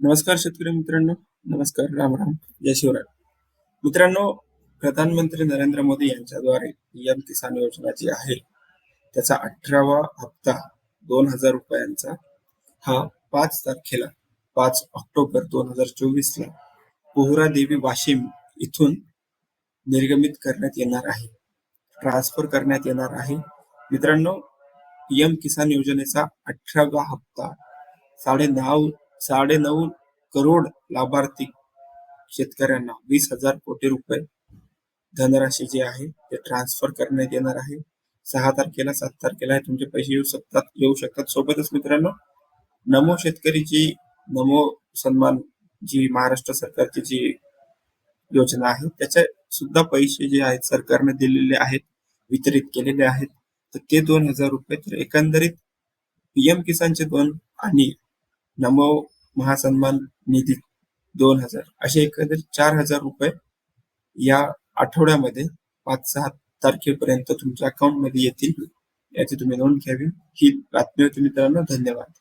नमस्कार शेतकरी मित्रांनो. नमस्कार राम राम. जय शिवराय. मित्रांनो प्रधानमंत्री नरेंद्र मोदी यांच्याद्वारे पीएम किसान योजना जी आहे त्याचा अठरावा हप्ता दोन हजार रुपयांचा हा पाच तारखेला पाच ऑक्टोबर दोन हजार चोवीस ला पोहरा देवी वाशिम इथून निर्गमित करण्यात येणार आहे. ट्रान्सफर करण्यात येणार आहे. मित्रांनो पीएम किसान योजनेचा अठरावा हप्ता साडे नऊ साडे नऊ करोड लाभार्थी शेतकऱ्यांना वीस हजार कोटी रुपये धनराशी जी आहे ते ट्रान्सफर करण्यात येणार आहे. सहा तारखेला सात तारखेला हे तुमचे पैसे येऊ शकतात येऊ शकतात. सोबतच मित्रांनो नमो शेतकरी जी नमो सन्मान जी महाराष्ट्र सरकारची जी योजना आहे त्याचे सुद्धा पैसे जे आहेत सरकारने दिलेले आहेत वितरित केलेले आहेत. तर ते दोन हजार रुपये तर एकंदरीत पीएम किसानचे दोन आणि नमो महासन्मान निधी दोन हजार. असे एकंदरीत चार हजार रुपये या आठवड्यामध्ये पाच सहा तारखेपर्यंत तुमच्या अकाउंटमध्ये येतील. याची तुम्ही नोंद घ्यावी. ही बातमी होती मित्रांनो. धन्यवाद.